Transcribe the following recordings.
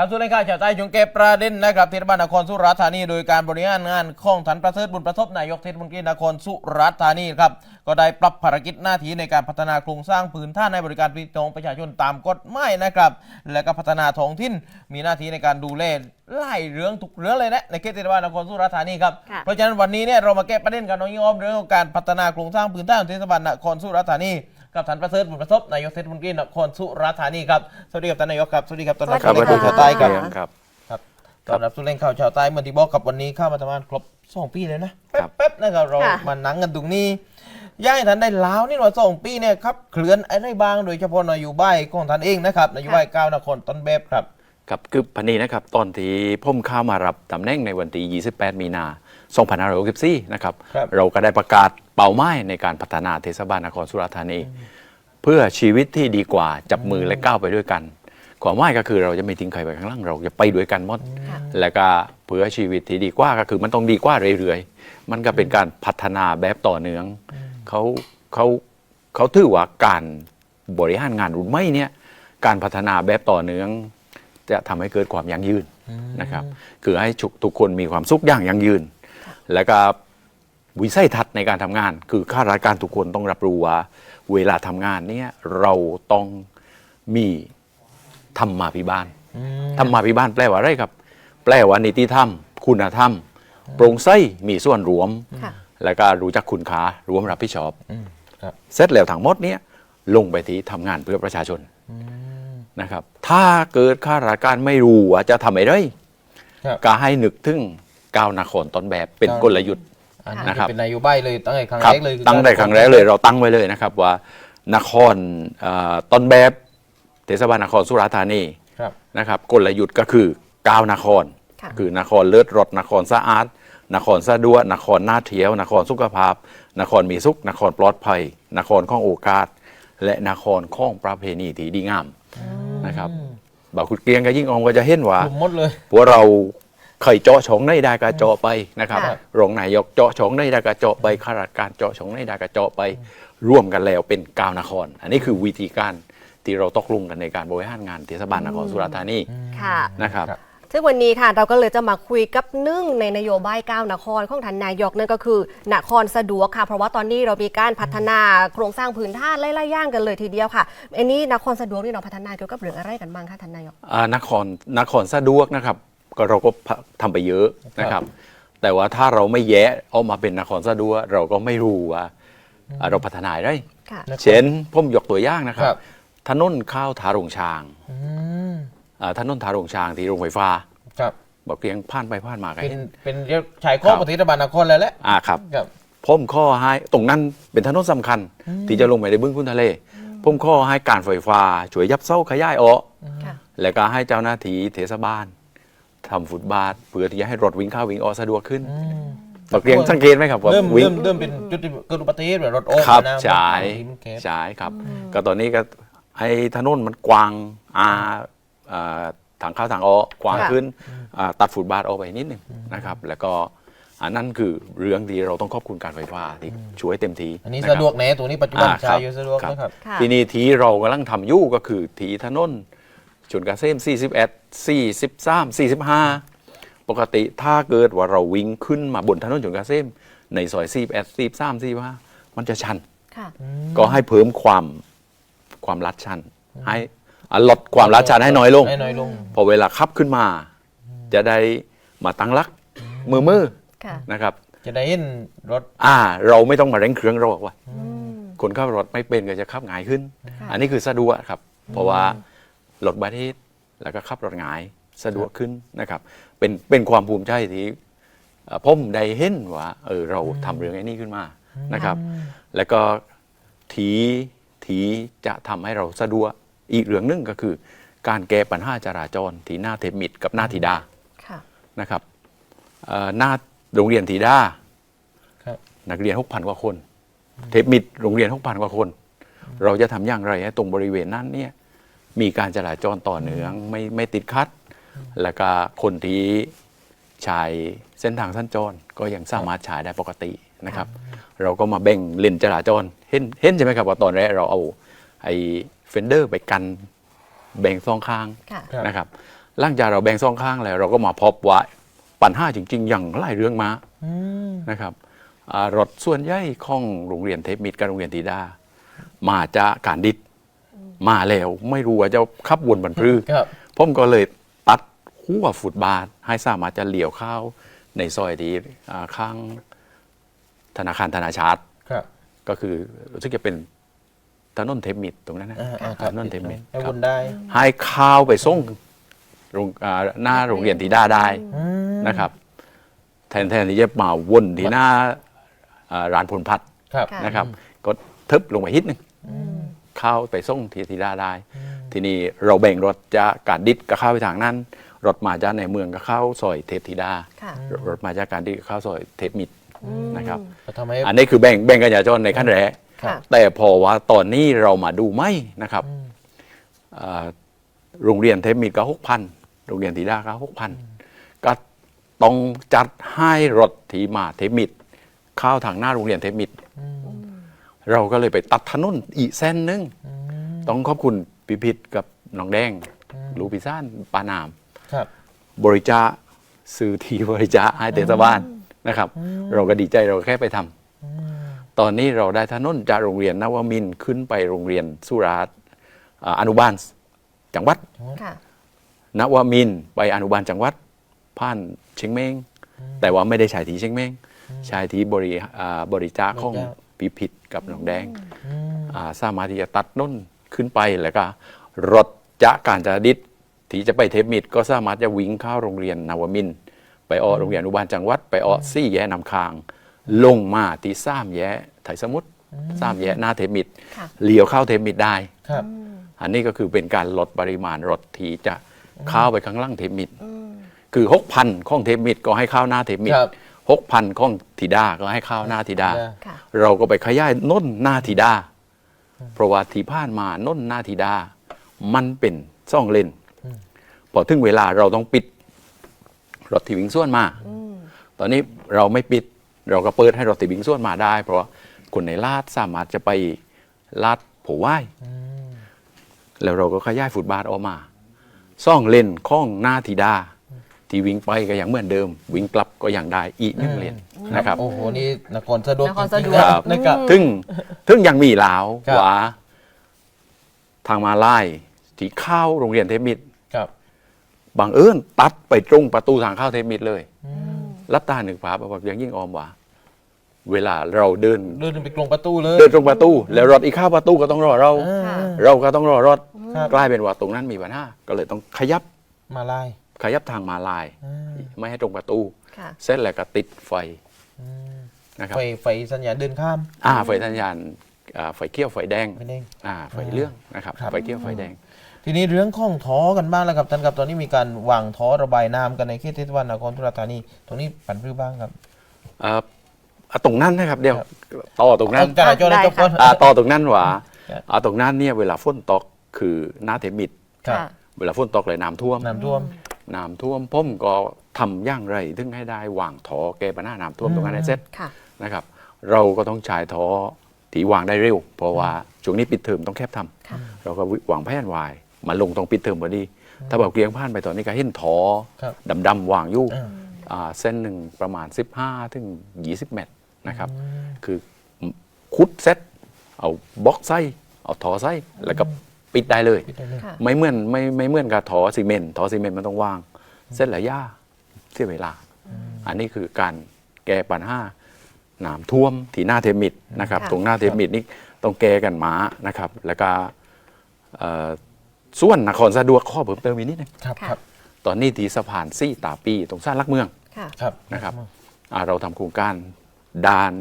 ครับส่วนในข่าวชาวใต้จงเก็บประเด็นนะครับเทศบาลนครสุราษฎร์ธานี โดยการบริหารงานของทันประเสริฐบุญประสบนายกเทศมนตรีนครสุราษฎร์ธานีครับก็ได้ปรับภารกิจหน้าที่ในการพัฒนาโครงสร้างพื้นท่านในบริการพี่น้องประชาชนตามกฎหมายนะครับ และก็พัฒนาท้องถิ่นมีหน้าที่ในการดูแลไล่เรื่องทุกเรื่องเลยนะในเขตเทศบาลนครสุราษฎร์ธานีครับค่ะเพราะฉะนั้นวันนี้เนี่ยเรามาแก้ประเด็นกันน้องยอมเรื่องของการพัฒนาโครงสร้างพื้นท่านของเทศบาลนครสุราษฎร์ธานี กับท่านประเสริฐบุญประสบนายกเทศมนตรีนครสุราษฎร์ธานีครับสวัสดีครับท่านนายกครับสวัสดีครับตอนรับสวัสดีสู่รายการครับข่าวใต้ครับครับครับ ตอนรับสู่เล่นข่าวชาวใต้เหมือนที่บอกกับวันนี้เข้ามาทำงานครบสองปีเลยนะครับแป๊บๆนะครับเราค่ะ มานั่งกันตรงนี้ย่ายท่านได้ล้าวนี่ว่าสองปีเนี่ยครับเคลื่อนอะไรบ้างโดยเฉพาะนโยบายของท่านเองนะครับนโยบายก้าวนครต้นแบบครับ ครับคือพันนี้นะครับ ตอนที่ผมเข้ามารับตำแหน่งในวันที่28 มีนา 2564นะครับครับ เราก็ได้ประกาศเป้าหมายในการพัฒนาเทศบาลนครสุราษฎร์ธานี เพื่อชีวิตที่ดีกว่าจับมือและก้าวไปด้วยกันความหมายก็คือเราจะไม่ทิ้งใครไว้ข้างล่างเราจะไปด้วยกันหมด ค่ะแล้วก็เพื่อชีวิตที่ดีกว่าก็คือมันต้องดีกว่าเรื่อยๆ มันก็เป็นการพัฒนาแบบต่อเนื่องเขาเขาเขาถือว่าการบริหารงานรุ่นใหม่เนี่ยการพัฒนาแบบต่อเนื่องจะทำให้เกิดความยั่งยืนนะครับ คือให้ทุกทุกคนมีความสุขอย่างยั่งยืน แล้วก็วิสัยทัศน์ในการทำงาน คือข้าราชการทุกคนต้องรับรู้ว่า เวลาทำงานเนี่ยเราต้องมีธรรมาภิบาลธรรมาภิบาลแปลว่าอะไรครับ แปลว่านิติธรรม คุณธรรม โปร่งใสมีส่วนรวมค่ะแล้วก็รู้จักคุณค่ารวมรับผิดชอบอืมครับเสร็จแล้วทั้งหมดเนี้ยลงไปที่ทำงานเพื่อประชาชนนะครับ ถ้าเกิดข้าราชการไม่รู้ว่าจะทำอะไรครับก็ให้นึกถึง ก้าวนครต้นแบบเป็นก้าวกลยุทธ์ อันนี้นะครับ เป็นนโยบายเลยตั้งแต่ครั้งครัแรกเลยคือตั้งแต่ครั้งแรกเลยเราตั้งไว้เลยนะครับว่านครเอ่อต้นแบบเทศบาลนครสุราษฎร์ธานีครับ นะครับกลยุทธ์ก็คือก้าวนคร ค่ะ คือนครเลิศรสนครสะอาด นครสะดวกนครน่าเที่ยว นครสุขภาพ นครมีสุข นครปลอดภัย นครข้องโอกาส และนครข้องประเพณีที่ดีงามนะครับบ่าวคุณเกรียงกับยิ่งอองก็จะเห็นว่ากลุ่มหมดเลย พวกเรา เคยเจาะชงได้ได้ก็เจาะไปนะครับค่ะ รองนายกเจาะชงได้ได้ก็เจาะไปข้าราชการเจาะชงได้ได้ก็เจาะไป ร่วมกันแล้วเป็นก้าวนคร อันนี้คือวิธีการที่เราตกลงกันในการบริหารงานเทศบาลนครสุราษฎร์ธานีค่ะ นะครับ ครับ ซึ่งวันนี้ค่ะเราก็เลยจะมาคุยกับหนึ่งในนโยบายก้าวนครของท่านนายกนั่นก็คือนครสะดวกค่ะ เพราะว่าตอนนี้เรามีการพัฒนาโครงสร้างพื้นท่านไล่ๆย่างกันเลยทีเดียวค่ะอันนี้นครสะดวกนี่เราพัฒนาเกี่ยวกับเรื่องอะไรกันบ้างคะท่านนายก อ่านครนครสะดวกนะครับ ก็เราก็ทำไปเยอะนะครับ แต่ว่าถ้าเราไม่แยะออกมาเป็นนครสะดวกเราก็ไม่รู้ว่าอ่าเราพัฒนาได้ค่ะนะครับเช่นผมยกตัวอย่างนะครัครับบถนนข้าวทาโรงช้างอืมอ่าถนนทาโรงช้างที่โรงไฟฟ้าครับบอกเพียงผ่านไปผ่านมาไงเป็นเป็นชายโครงของเทศบาลนครแล้วแหละอ่าครับครับผมข้อให้ตรงนั้นเป็นถนนสำคัญ ที่จะลงไปในบึ้งคุณทะเลผมข้อให้การไฟฟ้าช่วยยับเส้าขยายออกค่ะแล้วก็ให้เจ้าหน้าที่เทศบาล ทำฟุตบาทเพื่อที่จะให้รถวิ่งเข้าวิ่งออกสะดวกขึ้นบอกเรียงสังเกตไหมครับว่าเริ่มวิ่เริ่ง มเริ่มเป็นจุดที่เกิดอุบัติเหตุแบบรถโอ้ครับนะใช่ทีมแคบ ใช่ครับ ก็ตอนนี้ก็ไอ้ถนนมันกว้างอาอ่าทางเข้าทางออกกว้างค่ะ ขึ้นอ่าตัดฟุตบาทออกไปนิดหนึงนะครับ แล้วก็อันนั้นคือเรื่องที่เราต้องขอบคุณการไฟฟ้าที่ช่วยเต็มทีอันนี้ะครับสะดวกแน่ตัวนี้ปัจจุบันอ่าใช้อยู่สะดวกครับนะครับ ค่ะ ทีนี้ที่เรากำลังทำอยู่ก็คือทีถนน ชนกาเซม41 43 45 ปกติถ้าเกิดว่าเราวิ่งขึ้นมาบนถนนชนกาเซมในซอย41 43 45 มันจะชันค่ะก็ให้เพิ่มความความลัดชัน ให้อะลดความลัดชันให้น้อยลง ให้น้อยลง พอเวลาขับขึ้นมา จะได้มาตั้งลักมือมือค่ะนะครับ จะได้เห็นรถ อ่า เราไม่ต้องมาเร่งเครื่องเราบอกว่าอืมคนขับรถไม่เป็นก็จะขับหงายขึ้นค่ะอันนี้คือสะดวกครับ เพราะว่า ลดอุบัติเหตุแล้วก็ขับรถหงายสะดวกขึ้นนะครับ เป็นเป็นความภูมิใจที่เอ่อผมได้เห็นว่าเออเราทำเรื่องไอ้นี้ขึ้นมานะครับ แล้วก็ทีทีจะทำให้เราสะดวกอีกเรื่องหนึงก็คือ การแก้ปัญหาจราจรที่หน้าเทมิดกับหน้าธิดา ค่ะ นะครับเอ่อหน้าโรงเรียนธิดาครับ นักเรียน 6,000 กว่าคน เทปมิดโรงเรียน 6,000 กว่าคน เราจะทำอย่างไรให้ตรงบริเวณนั้นเนี่ย มีการจราจรต่อเนื่องไม่ไม่ติดขัด แล้วก็คนที่ใช้เส้นทางสั้นจรก็ยังสามารถใช้ได้ปกตินะครับ เราก็มาแบ่งเลนจราจรเห็นเห็นใช่ไหมครับว่าตอนแรกเราเอาไอ้เฟนเดอร์ไปกันแบ่งสองข้างค่ะครับนะครับหลังจากเราแบ่งสองข้างแล้ว เราก็มาพบว่าปัญหาจริง ๆ อย่างไล่เรื่องมาอืมนะครับอ่ารถส่วนใหญ่ของโรงเรียนเทพมิตรกับโรงเรียนตีดา มาจากการดิด มาแล้วไม่รู้ว่าจะขับวนบันพรือครับ ผมก็เลยตัดหัวฟุตบาท ให้สามารถจะเลี้ยวเข้าในซอยดีอ่าข้างธนาคารธนาชาติ ครับก็คือรู้สึกจะเป็นถนนเทพมิตรตรงนั้นนะอ่าอ่าคถรับนนเทพมิตรให้ครัวบนได้ให้ข้าวไปส่งโรงอ่าหน้าโรงเรียนตีดาได้อืมนะครับ แทนแทนที่จะมาวนที่หน้าอ่าร้านพลพัฒน์ครับ ค่ะ นะครับ ก็ทึบลงไปฮิตหนึง เข้าไปส่งที่ทีดาได้ ทีนี้เราแบ่งรถจะการดิดก็เข้าไปทางนั้น รถมาจากในเมืองก็เข้าซอยเทพธิดา ค่ะ รถมาจากการดิดก็เข้าซอยเทพมิตรนะครับ ก็ทำให้ อันนี้คือแบ่งแบ่งกันอย่าจนในขั้นแรก ค่ะ แต่พอว่าตอนนี้เรามาดูไหมนะครับอ่าโรงเรียนเทพมิตรก็หกพันโรงเรียนทีดาก็หกพันก็ต้องจัดให้รถที่มาเทพมิตรเข้าทางหน้าโรงเรียนเทพมิตร เราก็เลยไปตัดถนนอีกเส้นหนึง ต้องขอบคุณพิพิธกับน้องแดงลูกพิซานปานาม ครับ บริจาคซื้อทีบริจาคให้เทศบาลนะครับ เราก็ดีใจเราก็แค่ไปทำตอนนี้เราได้ถนนจากโรงเรียนนวมินทร์ขึ้นไปโรงเรียนสุราษฎร์อ่าอนุบาลจังหวัด ค่ะ นวมินทร์ไปอนุบาลจังหวัดผ่านเชียงเมงแต่ว่าไม่ได้ใช้ทีเชียงเมงใช้ทีบริอ่าบริจาคของบริจาค พิพิธกับน้องแดงอืมอ่าสามารถที่จะตัดน้นขึ้นไปแล้วก็รถจะการจราดิษที่จะไปเทปมิดก็สามารถจะวิ่งเข้าโรงเรียนนวมินทร์ไปออกโรงเรียนอนุบาลจังหวัด ไปออกซี่แย่นำคาง ลงมาที่สามแย่ไถสมุทรสามแย่หน้าเทปมิดค่ะ เลี้ยวเข้าเทปมิดได้ ครับ อันนี้ก็คือเป็นการลดปริมาณรถที่จะเข้าไปข้างล่างเทปมิดคือหกพันของเทปมิดก็ให้เข้าหน้าเทปมิด ครับ หกพันของธิดาก็ให้เข้าหน้าธิดา ค่ะ เราก็ไปขยายน้นหน้าธิดา เพราะว่าที่ผ่านมาน้นหน้าธิดา มันเป็นซ่องเลนพอถึงเวลาเราต้องปิดรถที่วิ่งส่วนมาตอนนี้เราไม่ปิดเราก็เปิดให้รถที่วิ่งส่วนมาได้ เพราะว่าคนในลาดสามารถจะไปลาดโผว่ายแล้วเราก็ขยายฟุตบาทออกมาซ่องเลนข้องหน้าธิดา ที่วิ่งไปก็อย่างเหมือนเดิม วิ่งกลับก็อย่างได้อีกหนึ่งเลนนะครับ โอ้โห นี่นครสะดวกนครจสะริดงวกๆครับ นะครับ ถึงถึงยังมีลาวครับ ว่าทางมาลายที่เข้าโรงเรียนเทพมิตรครับบางเอิญตัดไปตรงประตูทางเข้าเทพมิตรเลยรับตาหนึ่งภาพแบบอย่างยิ่งออมว่าเวลาเราเดิน เดินไปกรงประตูเลยเดินตรงประตู แล้วรถอีกเข้าประตูก็ต้องรอเรา อ่าค่ะเราก็ต้องรอรถครับ กลายเป็นว่าตรงนั้นมีปัญหาก็เลยต้องขยับมาลาย ขยับทางมาลายอ่าไม่ให้ตรงประตูค่ะเสร็จแล้วก็ติดไฟนะครับไฟไฟสัญญาณเดินข้าม อ่าไฟสัญญาณอ่าไฟเขียวไฟแดงไม่เด้งอ่าไฟเลื่องนะครับครับไฟเขียวไฟแดง ทีนี้เรื่องของท้อกันบ้างแล้วครับท่านครับตอนนี้มีการวางท้อระบายน้ำกันในเขตเทศบาลนครสุราษฎร์ธานีตรงนี้ปั่นพื้บ้างครับเอ่ออะตรงนั้นนะครับเดี๋ยวครับต่อตรงนั้นเอาจราจรในจบก่อนอ่าต่อตรงนั้นว่าครับอ่าตรงนั้นเนี่ยเวลาฝนตกคือหน้าเทมิดครับค่ะเวลาฝนตกเลยน้ำท่วมน้ำท่วม น้ำท่วมผมก็ทำอย่างไรถึงให้ได้วางท่อแก้ปัญหาน้ำท่วมตรงนั้นให้เสร็จค่ะนะครับ เราก็ต้องใช้ท่อที่วางได้เร็ว เพราะว่าช่วงนี้ปิดเทอมต้องแคบทำค่ะเราก็วางแผนไว้มาลงตรงปิดเทอมพอดี ถ้าแบบเกลียงผ่านไปตอนนี้ก็เห็นท่อครับดำๆวางอยู่อ่า อ่าเส้นหนึ่งประมาณ 15 ถึง 20 เมตรนะครับ คือคุดเซ็ตเอาบล็อกไส้เอาถอไส้แล้วก็ ปิดได้เลยปิดได้เลย ค่ะ ไม่เหมือนไม่ไม่เหมือนกับถอซีเมนต์ถอซีเมนต์มันต้องวาง เส้นหลายย่าเสียเวลา อันนี้คือการแก้ปัญหาน้ำท่วมที่หน้าเทมิดนะครับ ค่ะ ตรงหน้าเทมิดนี่ต้องแก้กันหมานะครับ แล้วก็เอ่อส่วนนครสะดวกข้อเพิ่มเติมอีกนิดนึงครับค่ะ ครับตอนนี้ที่สะพานซี่ตาปี ตรงสร้างลักเมือง ค่ะ ครับ นะครับ อ่าเราทำโครงการดาน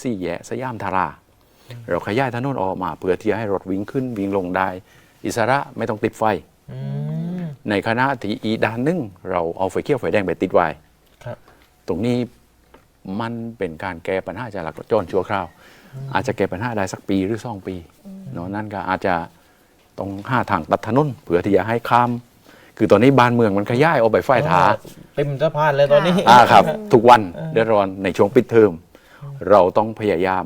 ซี่แยะสยามทารา เราขยายถนนออกมาเพื่อที่จะให้รถวิ่งขึ้นวิ่งลงได้ อิสระไม่ต้องติดไฟอืมในคณะที่อีกด้านหนึงเราเอาไฟเขียวไฟแดงไปติดไว้ครับตรงนี้มันเป็นการแก้ปัญหาจราจรชั่วคราว อาจจะแก้ปัญหาได้สักปีหรือสองปีเนาะนั่นก็อาจจะต้องห้าทางตัดถนนเพื่อที่จะให้ข้าม คือตอนนี้บ้านเมืองมันขยายออกไปไฟถาเต็มสะพานเลยตอนนี้อ่าครับ ทุกวันเดือดร้อนในช่วงปิดเทอมเราต้องพยายาม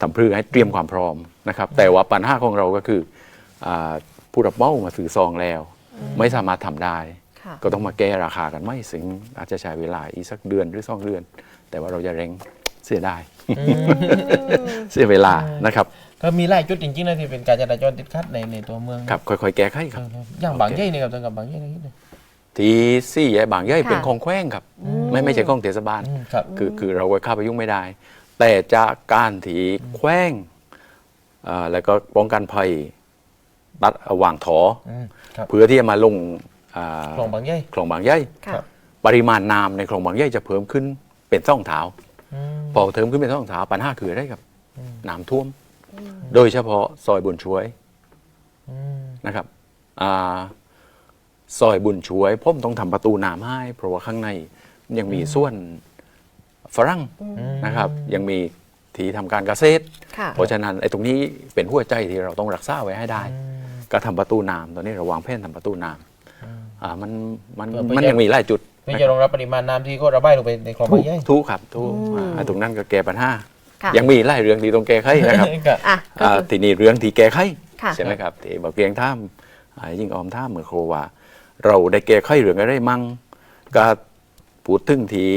ทำเพื่อให้เตรียมความพร้อมนะครับ แต่ว่าปัญหาของเราก็คืออาผู้รับเหมามาสื่อซองแล้ว ไม่สามารถทำได้ค่ะก็ต้องมาแก้ราคากันไม่ซึ่งอาจจะใช้เวลาอีกสักเดือนหรือสองเดือน แต่ว่าเราจะเร่งเสียได้เสียเวลานะครับก็มีหลายจุดจริงๆนะที่เป็นการจราจรติดขัดในในตัวเมืองครับค่อยๆแก้ไขครับครับอย่างบางใหญ่นี่ครับจังกับบางใหญ่นี่ที่สี่แยกบางใหญ่ค่ะเป็นของแขว้งครับ ไม่ไม่ใช่ของเทศบาลอืมครับคือคือเราก็เข้าไปยุ่งไม่ได้ แต่จากการที่แขว้งเอ่อแล้วก็ป้องกันภัยตัดวางถออืมครับเพื่อที่จะมาลงอ่าคลองบางใหญ่คลองบางใหญ่ค่ะปริมาณน้ำในคลองบางใหญ่จะเพิ่มขึ้นเป็นซ่องเท้า อืม พอเพิ่มขึ้นเป็นซ่องเท้าปัญหาคืออะไรครับอืม น้ำท่วม โดยเฉพาะซอยบุญช่วย อืม นะครับอ่าซอยบุญช่วยผมต้องทำประตูน้ำให้ เพราะว่าข้างในยังมีส่วน ฝรั่งนะครับ ยังมีที่ทำการเกษตรค่ะเพราะฉะนั้นไอ้ตรงนี้เป็นหัวใจที่เราต้องรักษาไว้ให้ได้ ก็ทำประตูน้ำตอนนี้เราวางแผนทำประตูน้ำอ่ามันมันเพื่อเพื่อมันยังมีหลายจุดเพื่อจะรองรับปริมาณน้ำที่ก็ระบายลงไปในคลองทุบากงใหญ่ทุกครับทุกอ่าไอ้ตรงนั้นก็แก้ปัญหาค่ะยังมีหลายเรื่องที่ต้องแก้ไขนะครับครับอะก็อ่าคือทีนี้เรื่องที่แก้ไขค่ะใช่ไหมครับที่บอกเพียงท่ามอ่ายิ่งออมท่ามเมื่อโครว่า เราได้แก้ไขเรื่องอะไรมั่งก็ พูดถึงที่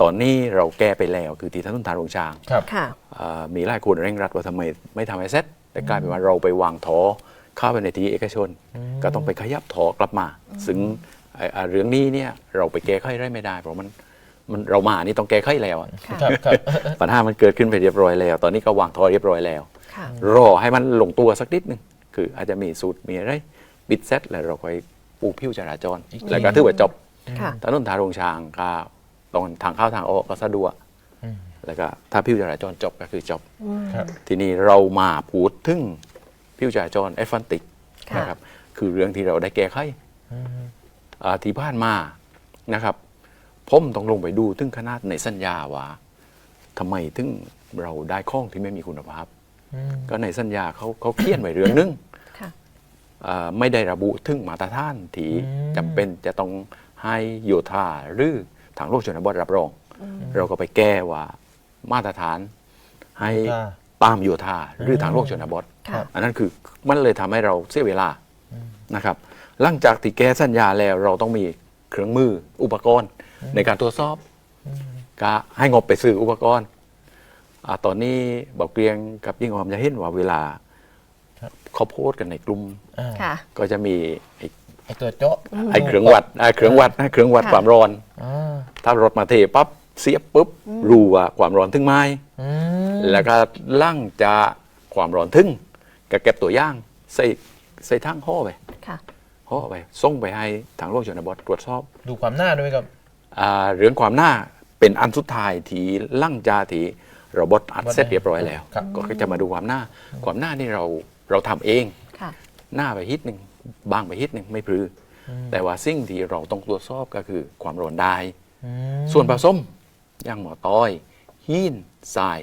ตอนนี้เราแก้ไปแล้วคือที่ถนนทางโรงช้างครับค่ะ อ่ามีหลายคนเร่งรัดว่าทำไมไม่ทำให้เสร็จแต่กลายเป็นว่าเราไปวางถอเข้าไปในที่เอกชน ก็ต้องไปขยับถอกลับมา ซึ่งไอ้อ่าเรื่องนี้เนี่ยเราไปแก้ไขได้ไม่ได้ เพราะมันมันเรามานี่ต้องแก้ไขแล้วอะค่ะ ครับครับ ปัญหามันเกิดขึ้นไปเรียบร้อยแล้ว ตอนนี้ก็วางทอเรียบร้อยแล้ว ค่ะ รอให้มันลงตัวสักนิดหนึ่งคืออาจจะมีสูตรมีอะไรปิดเซตแล้วเราค่อยปูผิวจราจรอีกทีแล้วก็ถือว่าจบ ค่ะถนนทางโรงช้างก็ตรงทางเข้าทางออกก็สะดวกอืมแล้วก็ถ้าผิวจราจรจบก็คือจบ ครับ ทีนี้เรามาพูดถึงผิวจราจรแอดฟันติกค่ะ นะครับ คือเรื่องที่เราได้แก้ไขอืมอ่าที่ผ่านมานะครับผมต้องลงไปดูถึงขนาดในสัญญาว่าทำไมถึงเราได้ข้องที่ไม่มีคุณภาพ อืมก็ในสัญญาเขาเขาเขียนไว้เรื่องหนึงค่ะ อ่าไม่ได้ระบุถึงมาตรฐานที่จำเป็นจะต้อง ให้โยธาหรือทางโลกชนบทรับรอง เราก็ไปแก้ว่ามาตรฐานให้ค่ะตามโยธาหรือทางโลกชนบทค่ะอันนั้นคือมันเลยทำให้เราเสียเวลานะครับ หลังจากที่แก้สัญญาแล้วเราต้องมีเครื่องมืออุปกรณ์ในการตรวจสอบก็ให้งบไปซื้ออุปกรณ์อาตอนนี้บอกเกรียงกับยิ่งออมจะเห็นว่าเวลาครับเขาโพสต์กันในกลุ่มอ่าค่ะก็จะมี ไอ้ไอตัวโจ๊ะไอ้เครื่องวัดไอ้เครื่องวัดนะเครื่องวัดค่ะความร้อนอ่าถ้ารถมาเทปั๊บเสียบปุ๊บรู้ว่าความร้อนถึงไหมอืมแล้วก็ลั่งจะความร้อนถึงก็เก็บตัวอย่างใส่ใส่ทั้งห่อไปค่ะห่อไปส่งไปให้ทางโลกชนบทตรวจสอบ ดูความหน้าด้วยครับอ่าเรื่องความหน้าเป็นอันสุดท้ายที่ลั่งจาที่เราบดอัดเสร็จเรียบร้อยแล้วครับก็จะมาดูความหน้า ความหน้านี่เราเราทำเองค่ะหน้าไปฮิตหนึ่ง บางไปฮิตหนึ่งไม่พลืออแต่ว่าสิ่งที่เราต้องตรวจสอบก็คือความร้อนได้อืมส่วนผสมอย่างหมอต้อยหินทราย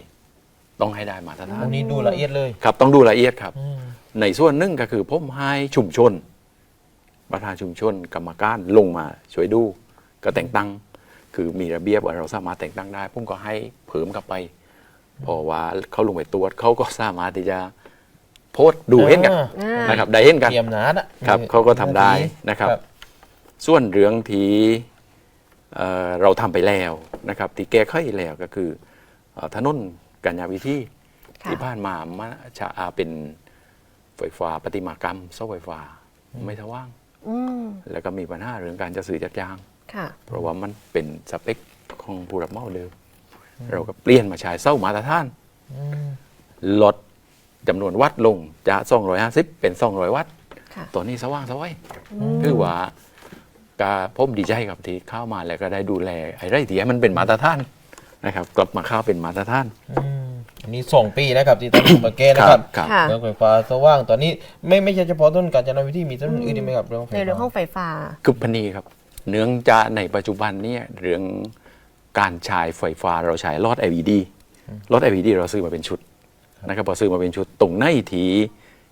ต้องให้ได้มาตรฐาอันนนี้ดูละเอียดเลย ครับต้องดูละเอียดครับอืมในส่วนหนึ่งก็คือผมให้ชุมชน ประธานชุมชนกรรมการลงมาช่วยดูก็แต่งตั้ง คือมีระเบียบว่าเราสามารถแต่งตั้งได้ผมก็ให้เผิมกลับไปเพราะว่าเขาลงไปตรวจเขาก็สามารถที่จะ โพสต์ดูเห็นกันอ่าอ่า นะครับได้เห็นกัน เตรียมหนาดอะครับเขาก็ทำได้นะครับ ส่วนเรื่องที่เอ่อเราทำไปแล้วนะครับที่แก้ไขแล้วก็คือเอ่อถนนกัญญาวิธีค่ะ ที่ผ่านมามันจะอาเป็นไฟฟ้าประติมากรรมเสาไฟฟ้าไม่ทว่าง อืมแล้วก็มีปัญหาเรื่องการจะสื่อจัดยาง ค่ะ เพราะว่ามันเป็นสเปคของผู้รับเหมาเดิมเราก็เปลี่ยนมาใช้เสามาตรฐานอืมลด จำนวนวัตต์ลงจาก250เป็น200วัตต์ค่ะตัวนี้สว่างสวยคือว่าก็ผมดีใจกับที่เข้ามาแล้วก็ได้ดูแลไอ้ไรที่ให้มันเป็นมาตรฐานนะครับ กลับมาเข้าเป็นมาตรฐาน อืมอันนี้ส่งปีนะครับที่ตำรวจมาแก้นะครับครับค่ะ เรื่องไฟฟ้าสว่างตอนนี้ไม่ไม่ใช่เฉพาะต้นการจนาวิธีมีต้นอื่นอีกไหมครับเรื่องไฟในเรื่องฟ้าห้องไฟฟ้า คือพันนีครับ เนื่องจากในปัจจุบันเนี่ยเรื่องการใช้ไฟฟ้าเราใช้หลอด LED หลอด LED เราซื้อมาเป็นชุด นะครับพอซื้อมาเป็นชุดตรงในที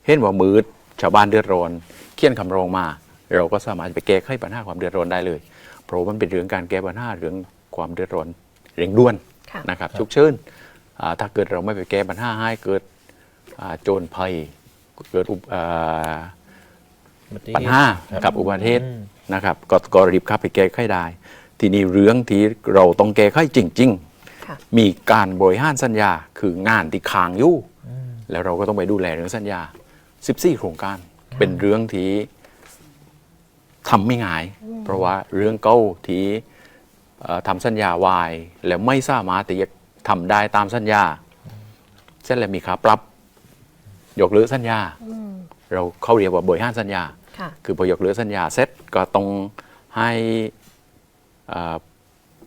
เห็นว่ามืดชาวบ้านเดือดร้อนเขียนคำร้องมา เราก็สามารถไปแก้ไขปัญหาความเดือดร้อนได้เลย เพราะมันเป็นเรื่องการแก้ปัญหาเรื่องความเดือดร้อนเร่งด่วนค่ะนะครับฉุกเฉินอ่าถ้าเกิดเราไม่ไปแก้ปัญหาให้เกิดอ่าโจรภัยเกิดอุบอ่าปัญหาครับกับอุบัติเหตุอืมนะครับก็ก็รีบเข้าไปแก้ไขได้ ทีนี้เรื่องที่เราต้องแก้ไขจริงค่ะๆ มีการบริหารสัญญา คืองานที่ค้างอยู่แล้วเราก็ต้องไปดูแลเรื่องสัญญา 14 โครงการ เป็นเรื่องที่ทำไม่ง่าย เพราะว่าเรื่องเก้าที่เอ่อทำสัญญาวาย แล้วไม่สามารถที่จะทำได้ตามสัญญาเสร็จแล้วมีค่าปรับ ยกเลิกสัญญา เราเข้าเรียกว่าบริหารสัญญาค่ะคือพอยกเลิกสัญญาเสร็จก็ต้องให้เอ่อ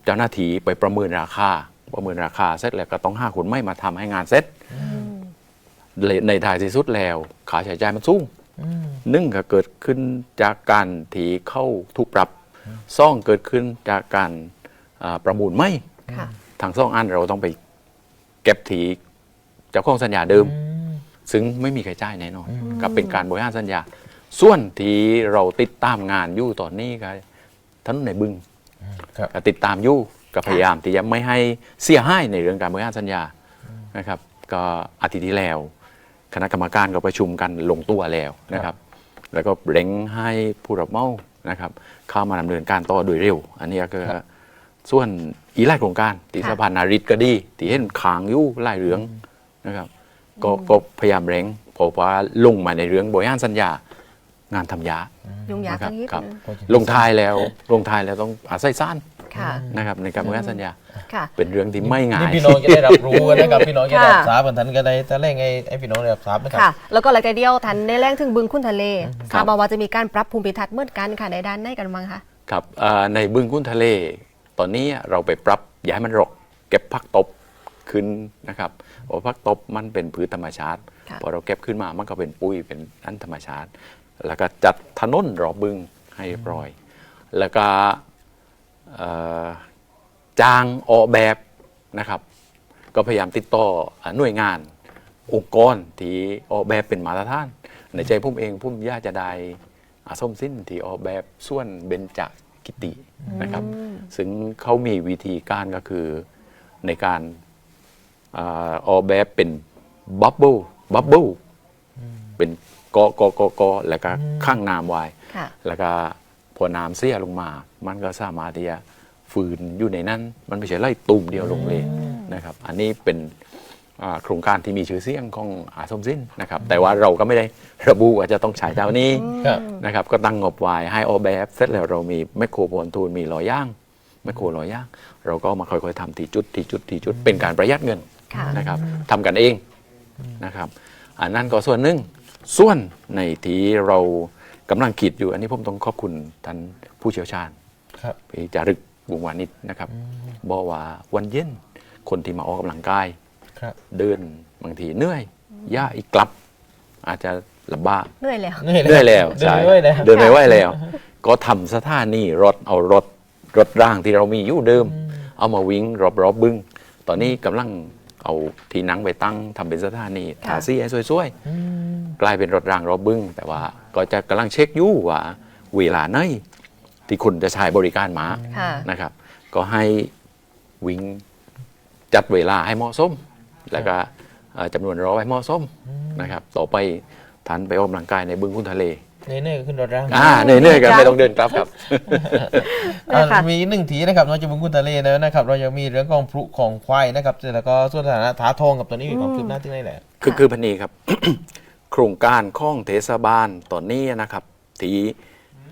เจ้าหน้าที่ไปประเมินราคา ประเมินราคาเสร็จแล้วก็ต้องห้าคนไม่มาทำให้งานเสร็จในในท้ายที่สุดแล้วค่าใช้จ่ายมันสูงหนึ่งก็เกิดขึ้นจากการที่เข้าถูกปรับซ่องเกิดขึ้นจากการเอ่อประมูลไม่ค่ะทางซ่องอันเราต้องไปเก็บถีเจ้าของสัญญาเดิม ซึ่งไม่มีใครจ่ายแน่นอนก็เป็นการบริหารสัญญา ส่วนที่เราติดตามงานอยู่ตอนนี้ก็ถนนในบึงครับก็ติดตามอยู่ ก็พยายามที่จะไม่ให้เสียหายในเรื่องการบริหารสัญญานะครับก็อาทิตย์ที่แล้ว คณะกรรมการก็ประชุมกันลงตัวแล้วนะครับ แล้วก็เร่งให้ผู้รับเหมานะครับเข้ามาดำเนินการต่อโดยเร็ว อันนี้ก็ครับส่วนอีหลายโครงการที่ค่ะสะพานนาริตก็ดีที่เห็นขางอยู่หลายเรื่องนะครับก็ก็พยายามเร่งเพราะว่าลงมาในเรื่องบริหารสัญญางานทำยากยุ่งยากนะครับทั้งนี้ครับก็จะลงท้ายแล้วลงท้ายแล้วต้องอาศัยซ่าน ค่ะนะครับในการบริหารสัญญา ค่ะ เป็นเรื่องที่ไม่ง่านี่ย พี่น้องจะได้รับรู้กันนะครับ พี่น้องจะได้รับค่ะทราบกันทันก็ได้แต่แรกไงไอ้พี่น้องได้รับทราบนะครับ ค่ะ แล้วก็หลังจากเดียวทันในแรงถึงบึงคุณทะเลครัค่ะบบอกว่าจะมีการปรับภูมิทัศน์เหมือนกันค่ะในด้านไหนกันบ้างคะ ครับเอ่อในบึงกุ้นทะเล ตอนนี้เราไปปรับย้ายมันรก เก็บผักตบขึ้นนะครับเพราะผักตบมันเป็นพืชธรรมชาติค่ะ พอเราเก็บขึ้นมามันก็เป็นปุ้ยเป็นอันธรรมชาติ แล้วก็จัดถนนรอบบึงให้เรียบร้อย แล้วก็เอ่อ จ้างออกแบบนะครับ ก็พยายามติดต่ออ่าหน่วยงานองค์กรที่ออกแบบเป็นมาตรฐาน ในใจผมเองผมอยากจะได้อาส้มสิ้นที่ออกแบบส่วนเบญจกิตินะครับ ซึ่งเขามีวิธีการก็คือในการอาออกแบบเป็นบับเบิลบับเบิลเป็นกอกอกอกอแล้วก็ข้างน้ำไว้ค่ะแล้วก็พอน้ำเสียลงมา มันก็สามารถที่จะฝืนอยู่ในนั้น มันไม่ใช่ไล่ตุ่มเดียวลงเลยนะครับ อันนี้เป็นอ่าโครงการที่มีชื่อเสียงของอาสมสิ้นนะครับ แต่ว่าเราก็ไม่ได้ระบุว่าจะต้องฉายเจ้านี้ครับ นะครับ ก็ตั้งงบไว้ให้ออกแบบเสร็จแล้วเรามีแมคโครโพนทูนมีลอยย่างแมคโครลอยย่าง เราก็มาค่อยๆทำที่จุดที่จุดที่จุดเป็นการประหยัดเงินค่ะ นะครับทำกันเองนะครับ อันนั้นก็ส่วนหนึ่งส่วนในที่เรากำลังคิดอยู่ อันนี้ผมต้องขอบคุณท่านผู้เชี่ยวชาญ ครับพี่จารึกวงวานิชนะครับบอกว่าวันเย็นคนที่มาออกกำลังกายครับเดินบางทีเหนื่อยย่าอีกกลับ อาจจะลำบากเหนื่อยแล้วเหนื่อยเหนื่อยแล้วเดินใช่ไม่ไหวแล้วเดินไม่ไหวแล้ว ก็ทำสถานีรถเอารถรถร่างที่เรามีอยู่เดิม เอามาวิ่งรอบๆบึงตอนนี้กำลังเอาที่นั่งไปตั้งทำเป็นสถานีค่ะทาซี่ให้สวยๆอืมกลายเป็นรถรางรอบบึ้ง แต่ว่าก็จะกำลังเช็คอยู่ว่าเวลาไหน ที่คุณจะใช้บริการหมาค่ะนะครับ ก็ให้วิ่งจัดเวลาให้เหมาะสม แล้วก็เอ่อจำนวนรอบให้เหมาะสมนะครับ ต่อไปทันไปออกกำลังกายในบึงคุณทะเลเนื่อยๆก็ขึ้นรถร่างอ่าเหนื่อยๆกันไม่ต้องเดินกลับครับ อ่าค่ะมีหนึ่งทีนะครับนอกจากบุญคุณทะเลแล้วนะครับ เรายังมีเรื่องของพลุของควายนะครับแล้วก็ส่วนสถานะถาทองกับตัวนี้มีความคืบหน้าที่ไหนแหละ คือคือพันนีครับ โครงการข้องเทศบาลตอนนี้นะครับ ที่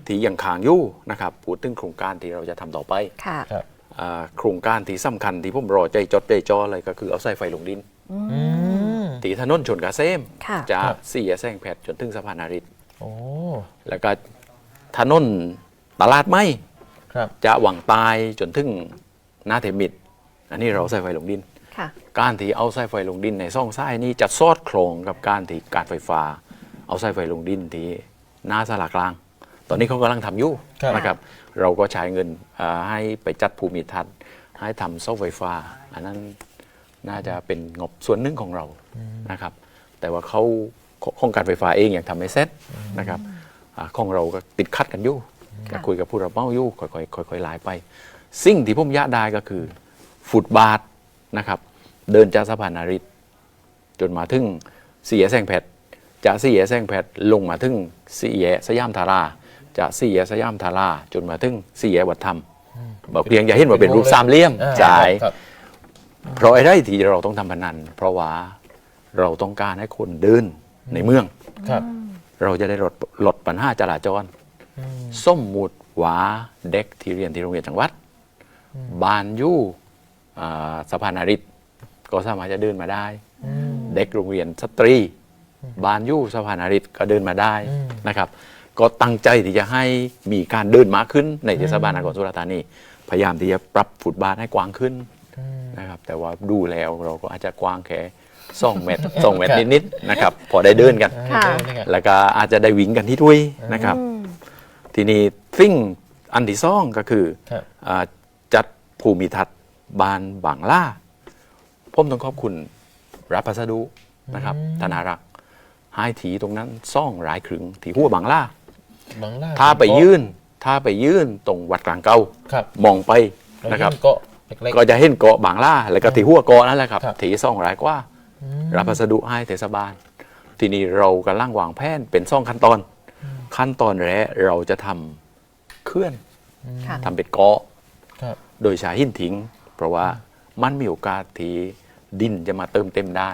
ที่ยังค้างอยู่นะครับพูดถึงโครงการที่เราจะทำต่อไปค่ะ ครับ อ่าโครงการที่สำคัญที่ผมรอใจจดใจจ่อเลยก็คือเอาสายไฟลงดินอืม ตีถนนชนกาเซมค่ะ จากครับ สี่แยกแซงแพทย์จนถึงสะพานนาริตโอ้ แล้วก็ถนนตลาดไม้ครับ จะหวังตายจนถึงหน้าเทมิดอันนี้เราเอาสายไฟลงดิน ค่ะ การที่เอาสายไฟลงดินในซ่องซ้ายนี้จะซอดคล้องกับการที่การไฟฟ้า เอาสายไฟลงดินที่หน้าสลากลาง ตอนนี้เขากำลังทำอยู่ครับ นะครับ เราก็ใช้เงินอ่าให้ไปจัดภูมิทัศน์ ให้ทำเสาไฟฟ้า อันนั้นน่าจะเป็นงบส่วนหนึ่งของเรานะครับ แต่ว่าเขาโครงการไฟฟ้าเองยังทำไม่เสร็จนะครับอาของเราก็ติดขัดกันอยู่ค่ะคุยกับผู้รับเหมาอยู่ค่อยๆค่อยๆไล่ไป สิ่งที่ผมยะได้ก็คือฟุตบาทนะครับ เดินจากสะพานนาริต จนมาถึงสี่แยกแซงแพทย์จะสี่แยกแซงแพทย์ลงมาถึงสี่แยกสยามทารา จะสี่แยกสยามทาราจนมาถึงสี่แยกวัดธรรมบอกเพียงอย่าเห็นว่าเป็นรูปสามเหลี่ยมอ่าใช่ครับเพราะไอ้ไรที่เราต้องทำพนัน เพราะว่าเราต้องการให้คนเดินในเมืองครับเราจะได้ลดลดปัญหาจราจรส้มมุดหวาเด็กที่เรียนที่โรงเรียนจังหวัด บานยู่อ่าสะพานอาริตก็สามารถจะเดินมาได้ เด็กโรงเรียนสตรี บานยู่สะพานอาริตก็เดินมาได้อืมนะครับ ก็ตั้งใจที่จะให้มีการเดินมากขึ้นในเทศบาลนครสุราษฎร์ธานีพยายามที่จะปรับฟุตบาทให้กว้างขึ้นนะครับแต่ว่าดูแล้วเราก็อาจจะกว้างแค่สองเมตรสองเมตรนิดๆนะครับพอได้เดินกัน ค่ะ แล้วก็อาจจะได้วิ่งกันที่ด้วยนะครับทีนี้สิ่งอันที่สองก็คือครับอาจัดภูมิทัศน์บานบางล่าผมต้องขอบคุณรับพัสดุนะครับธนารักษ์ให้ถีตรงนั้นซ่องหลายครึ่งถีหัวบางล่า บางล่าถ้าไปยื่นถ้าไปยื่นตรงวัดกลางเก่าครับมองไปนะครับเกาะเล็กก็จะเห็นเกาะบางล่าแล้วก็ถีหัวเกาะนั่นแหละครับครับถีซ่องหลายกว่า รับพัสดุให้เทศบาล ทีนี้เรากำลังวางแผนเป็นซ่องขั้นตอน ขั้นตอนแรกเราจะทำเคลื่อนค่ะทำเป็นเกาะครับโดยใช้หินทิ้ง เพราะว่ามันมีโอกาสที่ดินจะมาเติมเต็มได้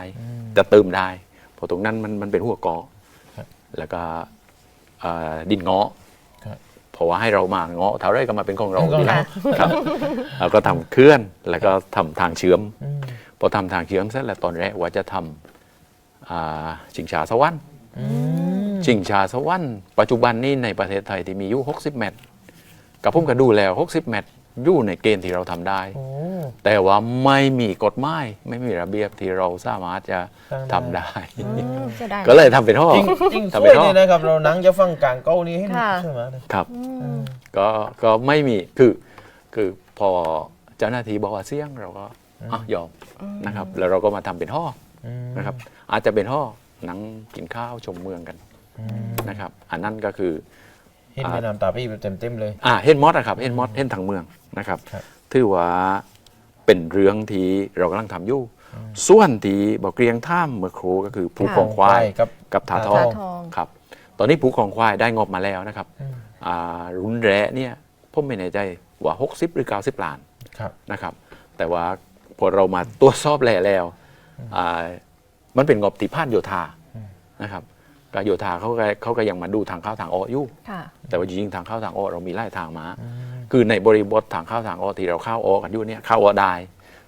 จะเติมได้เพราะตรงนั้นมันมันเป็นหัวเกาะครับแล้วก็เอ่อดินเงาะครับเพราะว่าให้เรามาเงาะเท่าไรก็มาเป็นของเราเป็นของดีแล้วเราครับแล้วก็ทำเคลื่อนแล้วก็ทำทางเชื่อม อืมพอทำทางเชื่อมเสร็จแล้วตอนแรกว่าจะทำอ่าชิงชาสวรรค์อืมชิงชาสวรรค์ปัจจุบันนี้ในประเทศไทยที่มีอยู่ 60 เมตร กับผมก็ดูแล้ว 60 เมตร อยู่ในเกณฑ์ที่เราทำได้ โอ้ แต่ว่าไม่มีกฎหมายไม่มีระเบียบที่เราสามารถจะทำได้อืมจะได้ ก็เลยทำเป็นท่อจริงจริงสทำวเป็นยท่อเลยนะครับ เราหนังจะฟังกลางเกาหลีให้ค่ะ ใช่ไหมเลยครับอืมก็ก็ไม่มีคือคือพอเจ้าหน้าที่บอกว่าเสี่ยงเราก็อะยอมนะครับ แล้วเราก็มาทำเป็นท่ออืมนะครับ อาจจะเป็นท่อหนังกินข้าวชมเมืองกันอืม นะครับ อันนั้นก็คือ เห็นแม่น้ำตาพี่แบบเต็มๆเลย อ่าเห็นมอสนะครับเห็นมอสเห็นทางเมือง นะครับครับถือว่าเป็นเรื่องที่เรากำลังทำอยู่ ส่วนที่บอกเกรียงท่ามเมื่อครูก็คือภูค่ะของควายกับกับถาทถาองทอง ครับ ตอนนี้ภูของควายได้งบมาแล้วนะครับอืมอ่ารุนแรงเนี่ยผมไม่แน่ใจว่า 60 หรือ 90ล้านครับ นะครับ แต่ว่าพอเรามาตรวจสอบแล้วแล้วอ่ามันเป็นงบติพานโยธานะครับ ก็โยธาเขาก็เขาก็ยังมาดูทางเข้าทางออกอยู่ค่ะ แต่ว่าจริงๆทางเข้าทางออกเรามีไล่ทางมา คือในบริบททางเข้าทางออกที่เราเข้าออกกันอยู่เนี่ยเข้าออกได้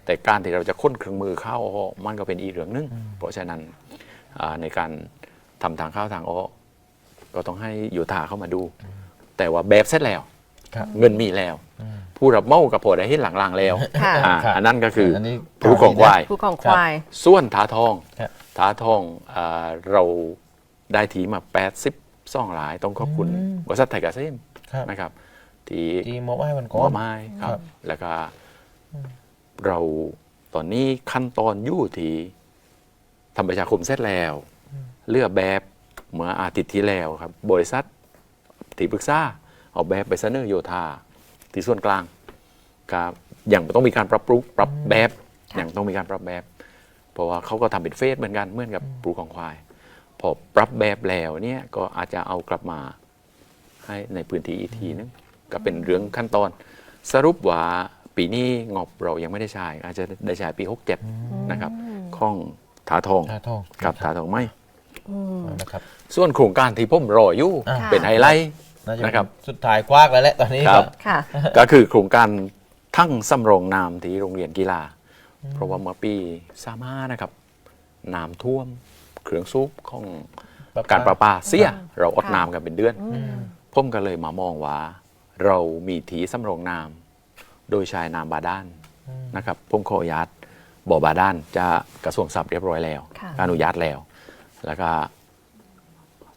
แต่การที่เราจะค้นเครื่องมือเข้าออกมันก็เป็นอีกเรื่องหนึงเพราะฉะนั้นอ่าในการทำทางเข้าทางออกก็ต้องให้โยธาเข้ามาดู แต่ว่าแบบเสร็จแล้วครับเงินมีแล้ว ผู้รับเหมากับพอได้เห็นหลังๆแล้วค่ะอ่าครับอันนั้นก็คืออนนี้ผู้ของควายผู้กองควายส่วนถาทองครับถาทองอาเรา ได้ทีมา80ซ่องหลายต้องขอบคุณอืมบริษัทไทยเกษมครับ นะครับ ที่ที่มอบให้มันก่มออนบไม้ครัครับ บ แล้วก็เราตอนนี้ขั้นตอนอยู่ที่ทำประชาคมเสร็จแล้ว เลือกแบบเมื่ออาทิตย์ที่แล้วครับ บริษัทที่ปรึกษาเอาแบบไปเสนอโยธาที่ส่วนกลางครับอย่างต้องมีการปรับปรุงปรับแบบค่ะอย่างต้องมีการปรับแบบ เพราะว่าเขาก็ทำเป็นเฟสเหมือนกันเหมือนกับปลูกของควาย พอปรับแบบแล้วเนี่ยก็อาจจะเอากลับมาให้ในพื้นที่อีกทีนึงก็เป็นเรื่องขั้นตอน สรุปว่าปีนี้งบเรายังไม่ได้ใช้อาจจะได้ใช้ปี 67 นะครับข้องถาทองถาทอง กับถาทองไม่นะครับส่วนโครงการที่ผมรออยู่อ่า เป็นไฮไลท์ น่าจะนะครับ สุดท้ายคว้ากแล้วแหละตอนนี้ครับ ค่ะ ก็คือโครงการทั้งสำรองน้ำที่โรงเรียนกีฬา เพราะว่าเมื่อปีสามานะครับน้ำท่วม เครื่องซุปของการประปาเสียเราอดค่ะน้ำกันเป็นเดือนผมก็เลยมามองว่า เรามีถีสำรองน้ำโดยใช้น้ำบาดาลนะครับผมขออนุญาตบ่อบาดาลจะกระทรวงทรัพย์เรียบร้อยแล้วค่ะอนุญาตแล้ว แล้วก็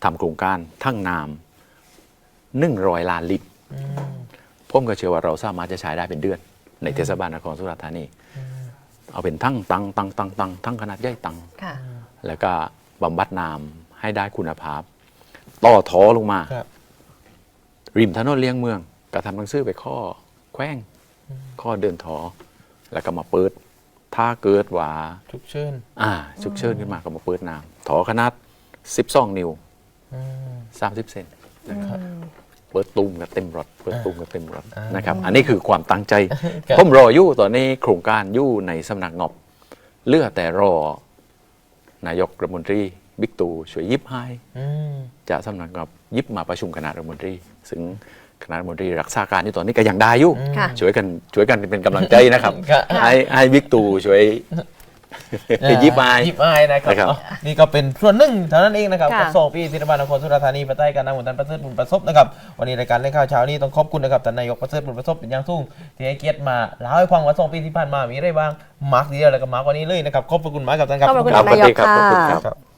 ทำโครงการทั้งน้ำหนึ่งร้อยล้านลิตรอืมผมก็เชื่อว่าเราสามารถจะใช้ได้เป็นเดือน ในเทศบาลนครสุราษฎร์ธานี เอาเป็นทั้งตังตังตังตังทั้งขนาดใหญ่ตังค่ะแล้วก็ บำบัดน้ำให้ได้คุณภาพ ต่อทอลงมา ครับ ริมถนนเลี้ยงเมืองก็ทำหนังสือไปข้อแขว้งข้อเดินทอ แล้วก็มาเปิด ถ้าเกิดว่าทุกเชิญอ่าฉุกเฉินขึ้นมาก็มาเปิดน้ำถอขนาด 12 นิ้ว อืม 30 เซนนะครับ เปิดตุ้มกับเต็มรถเปิดตุ้มกับเต็มรถอ่าน นะครับ อันนี้คือความตั้งใจ ครับ ผมรออยู่ตอนนี้โครงการอยู่ในสำนักงบเหลือแต่รอ นายกรัฐมนตรีบิ๊กตู่ช่วยยิบให้อืมจากสำนักงบยิบมาประชุมคณะรัฐมนตรี ซึ่งคณะรัฐมนตรีรักษาการที่ตอนนี้ก็ยังได้อยู่ค่ะช่วยกันช่วยกันเป็นกำลังใจนะครับครับให้ให้บิ๊กตู่ช่วย ยิบไม้ยิบไม้นะครับนะครับ อ๋อนี่ก็เป็นส่วนหนึ่งเท่านั้นเองนะครับค่ะ กับสองปีศิลปานครสุราษฎร์ธานีภายใต้การนำของท่านประเสริฐบุญประสบนะครับวันนี้รายการเล่นข่าวเช้านี้ต้องขอบคุณนะครับท่านนายกประเสริฐบุญประสบเป็นอย่างสูงที่ให้เกียรติมาเล่าให้ฟังว่าสองปีที่ผ่านมามีอะไรบ้างมาร์กทีเดียวแล้วก็มาร์กวันนี้เลยนะครับขอบพระคุณมากกับท่านครับ ขอบพระคุณ ครับนายกสวัสดีครับขอบคุณค่ะครับ